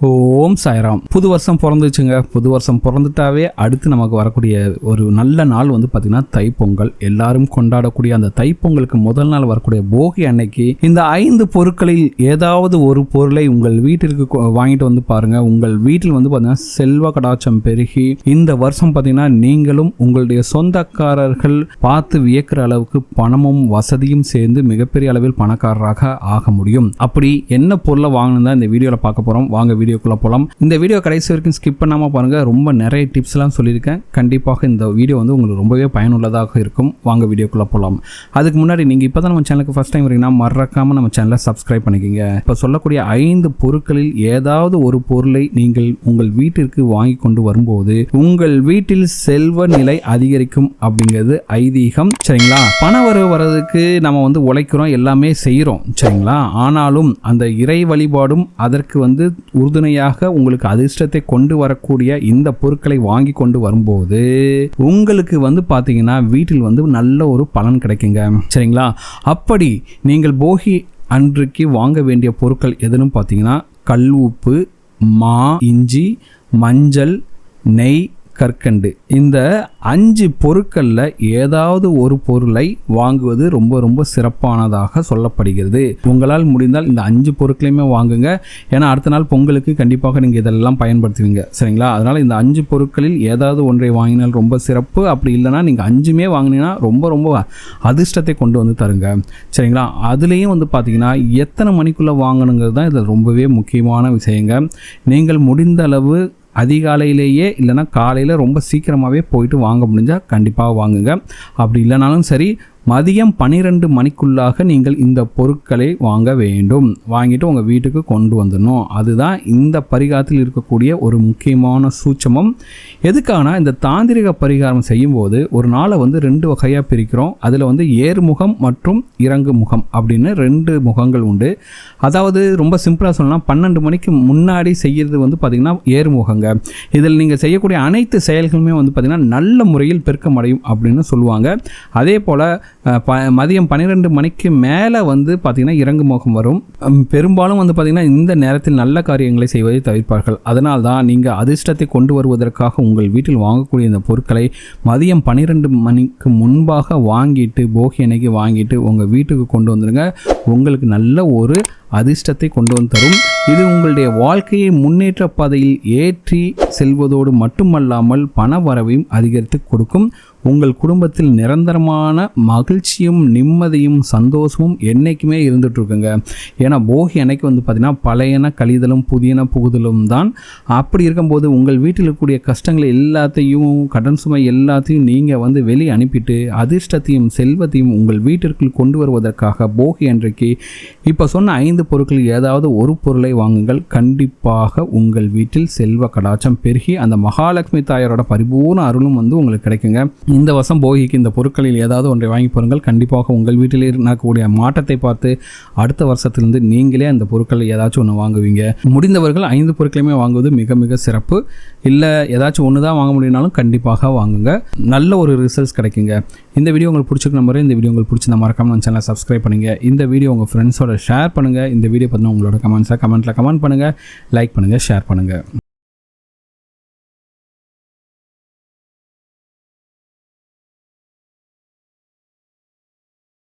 ஓம் சாய்ராம். புது வருஷம் பிறந்துச்சுங்க. புது வருஷம் பிறந்துட்டாவே அடுத்து நமக்கு வரக்கூடிய ஒரு நல்ல நாள் வந்து பார்த்திங்கன்னா தைப்பொங்கல். எல்லாரும் கொண்டாடக்கூடிய அந்த தைப்பொங்கலுக்கு முதல் நாள் வரக்கூடிய போகி அன்னைக்கு இந்த ஐந்து பொருட்களில் ஏதாவது ஒரு பொருளை உங்கள் வீட்டிற்கு கொ- வாங்கிட்டு வந்து பாருங்கள் உங்கள் வீட்டில் வந்து பார்த்தீங்கன்னா செல்வ கடாச்சம் பெருகி இந்த வருஷம் பார்த்தீங்கன்னா நீங்களும் உங்களுடைய சொந்தக்காரர்கள் பார்த்து வியக்கிற அளவுக்கு பணமும் வசதியும் சேர்ந்து மிகப்பெரிய அளவில் பணக்காரராக ஆக முடியும். அப்படி என்ன பொருளை வாங்கணும் தான் இந்த வீடியோவில் பார்க்க போகிறோம் வாங்க வீடியோக்குள்ளே போகலாம் இந்த வீடியோ கடைசி வரைக்கும் ஸ்கிப் பண்ணாமல் பாருங்கள் ரொம்ப நிறைய டிப்ஸ்லாம் சொல்லியிருக்கேன். கண்டிப்பாக இந்த வீடியோ வந்து உங்களுக்கு ரொம்பவே பயனுள்ளதாக இருக்கும். வாங்க வீடியோக்குள்ளே போகலாம் அதுக்கு முன்னாடி நீங்கள் இப்போ தான் நம்ம சேனலுக்கு ஃபஸ்ட் டைம் வரீங்கன்னா மறக்காமல் நம்ம சேனலை சப்ஸ்கிரைப் பண்ணிக்கிங்க. இப்போ சொல்லக்கூடிய ஐந்து பொருட்களில் ஏதாவது ஒரு பொருளை நீங்கள் உங்கள் வீட்டிற்கு வாங்கி கொண்டு வரும்போது உங்கள் வீட்டில் செல்வ நிலை அதிகரிக்கும் அப்படிங்கிறது ஐதீகம். சரிங்களா? பண வரவு வர்றதுக்கு நம்ம வந்து உழைக்கிறோம் எல்லாமே செய்கிறோம். சரிங்களா? ஆனாலும் அந்த இறை வழிபாடும் அதற்கு வந்து உறுதுணையாக உங்களுக்கு அதிர்ஷ்டத்தை கொண்டு வரக்கூடிய இந்த பொருட்களை வாங்கி கொண்டு வரும்போது உங்களுக்கு வந்து பார்த்தீங்கன்னா வீட்டில் வந்து நல்ல ஒரு பலன் கிடைக்குங்க. சரிங்களா? அப்படி நீங்கள் போகி அன்றைக்கு வாங்க வேண்டிய பொருட்கள் எதுன்னு பார்த்தீங்கன்னா கல் உப்பு மா இஞ்சி மஞ்சள் நெய் கற்கண்டு. இந்த அஞ்சு பொருட்களில் ஏதாவது ஒரு பொருளை வாங்குவது ரொம்ப ரொம்ப சிறப்பானதாக சொல்லப்படுகிறது. உங்களால் முடிந்தால் இந்த அஞ்சு பொருட்களையுமே வாங்குங்க. ஏன்னா அடுத்த நாள் பொங்கலுக்கு கண்டிப்பாக நீங்கள் இதெல்லாம் பயன்படுத்துவீங்க. சரிங்களா? அதனால் இந்த அஞ்சு பொருட்களில் ஏதாவது ஒன்றை வாங்கினால் ரொம்ப சிறப்பு. அப்படி இல்லைன்னா நீங்கள் அஞ்சுமே வாங்கினீங்கன்னா ரொம்ப ரொம்ப அதிர்ஷ்டத்தை கொண்டு வந்து தருங்க. சரிங்களா? அதுலேயும் வந்து பார்த்தீங்கன்னா எத்தனை மணிக்குள்ளே வாங்கணுங்கிறது தான் இதில் ரொம்பவே முக்கியமான விஷயங்க. நீங்கள் முடிந்த அளவு அதிகாலையிலேயே இல்லைன்னா காலையில் ரொம்ப சீக்கிரமாகவே போயிட்டு வாங்க முடிஞ்சால் கண்டிப்பாக வாங்குங்க. அப்படி இல்லைனாலும் சரி மதியம் பன்னிரெண்டு மணிக்குள்ளாக நீங்கள் இந்த பொருட்களை வாங்க வேண்டும். வாங்கிட்டு உங்கள் வீட்டுக்கு கொண்டு வந்துடணும். அதுதான் இந்த பரிகாரத்தில் இருக்கக்கூடிய ஒரு முக்கியமான சூட்சமம். எதுக்கான இந்த தாந்திரிக பரிகாரம் செய்யும்போது ஒரு நாளை வந்து ரெண்டு வகையாக பிரிக்கிறோம். அதில் வந்து ஏர்முகம் மற்றும் இறங்கு முகம் அப்படின்னு ரெண்டு முகங்கள் உண்டு. அதாவது ரொம்ப சிம்பிளாக சொல்லலாம் பன்னெண்டு மணிக்கு முன்னாடி செய்கிறது வந்து பார்த்திங்கன்னா ஏர்முகங்க இதில் நீங்கள் செய்யக்கூடிய அனைத்து செயல்களுமே வந்து பார்த்திங்கன்னா நல்ல முறையில் பெருக்கமடையும் அப்படின்னு சொல்லுவாங்க. அதே போல் ப மதியம் பன்னிரெண்டு மணிக்கு மேலே வந்து பார்த்திங்கன்னா இறங்கு முகம் வரும். பெரும்பாலும் வந்து பார்த்திங்கன்னா இந்த நேரத்தில் நல்ல காரியங்களை செய்வதை தவிர்ப்பார்கள். அதனால் தான் நீங்கள் அதிர்ஷ்டத்தை கொண்டு வருவதற்காக உங்கள் வீட்டில் வாங்கக்கூடிய இந்த பொருட்களை மதியம் பன்னிரெண்டு மணிக்கு முன்பாக வாங்கிட்டு போகி அன்னைக்கு வாங்கிட்டு உங்கள் வீட்டுக்கு கொண்டு வந்துடுங்க உங்களுக்கு நல்ல ஒரு அதிர்ஷ்டத்தை கொண்டு வந்து தரும். இது உங்களுடைய வாழ்க்கையை முன்னேற்ற பாதையில் ஏற்றி செல்வதோடு மட்டுமல்லாமல் பண வரவையும் அதிகரித்து கொடுக்கும். உங்கள் குடும்பத்தில் நிரந்தரமான மகிழ்ச்சியும் நிம்மதியும் சந்தோஷமும் என்றைக்குமே இருந்துகிட்ருக்குங்க ஏன்னா போகி அன்னைக்கு வந்து பார்த்திங்கன்னா பழையன கழிதலும் புதியன புகுதலும் தான். அப்படி இருக்கும்போது உங்கள் வீட்டில் இருக்கக்கூடிய கஷ்டங்களை எல்லாத்தையும் கடன் சுமை எல்லாத்தையும் நீங்கள் வந்து வெளியே அனுப்பிட்டு அதிர்ஷ்டத்தையும் செல்வத்தையும் உங்கள் வீட்டிற்குள் கொண்டு வருவதற்காக போகி அன்றைக்கு இப்போ சொன்ன ஐந்து பொருட்கள் ஏதாவது ஒரு பொருளை வாங்குங்கள். கண்டிப்பாக உங்கள் வீட்டில் செல்வ கடாச்சம் பெருகி அந்த மகாலட்சுமி தாயாரோட பரிபூர்ண அருளும் வந்து உங்களுக்கு கிடைக்குங்க. இந்த வருஷம் போகிக்கு இந்த பொருட்களில் ஏதாவது ஒன்றை வாங்கி பாருங்கள். கண்டிப்பாக உங்கள் வீட்டில் இருக்கக்கூடிய மாற்றத்தை பார்த்து அடுத்த வருஷத்திலிருந்து நீங்களே அந்த பொருட்களை ஏதாச்சும் ஒன்று வாங்குவீங்க. முடிந்தவர்கள் ஐந்து பொருட்களையுமே வாங்குவது மிக மிக சிறப்பு. இல்லை ஏதாச்சும் ஒன்று தான் வாங்க முடியும்னாலும் கண்டிப்பாக வாங்குங்க. நல்ல ஒரு ரிசல்ட்ஸ் கிடைக்குங்க. இந்த வீடியோ உங்களுக்கு பிடிச்சிருக்க நம்பர் இந்த வீடியோ உங்களுக்கு பிடிச்சிருந்தா மறக்காமல் நம்ம சேனலை சப்ஸ்கிரைப் பண்ணுங்கள் இந்த வீடியோ உங்கள் ஃப்ரெண்ட்ஸோட ஷேர் பண்ணுங்கள் இந்த வீடியோ பற்றின உங்களோட கமெண்ட்ஸை கமெண்ட்டில் கமெண்ட் பண்ணுங்க லைக் பண்ணுங்க ஷேர் பண்ணுங்க.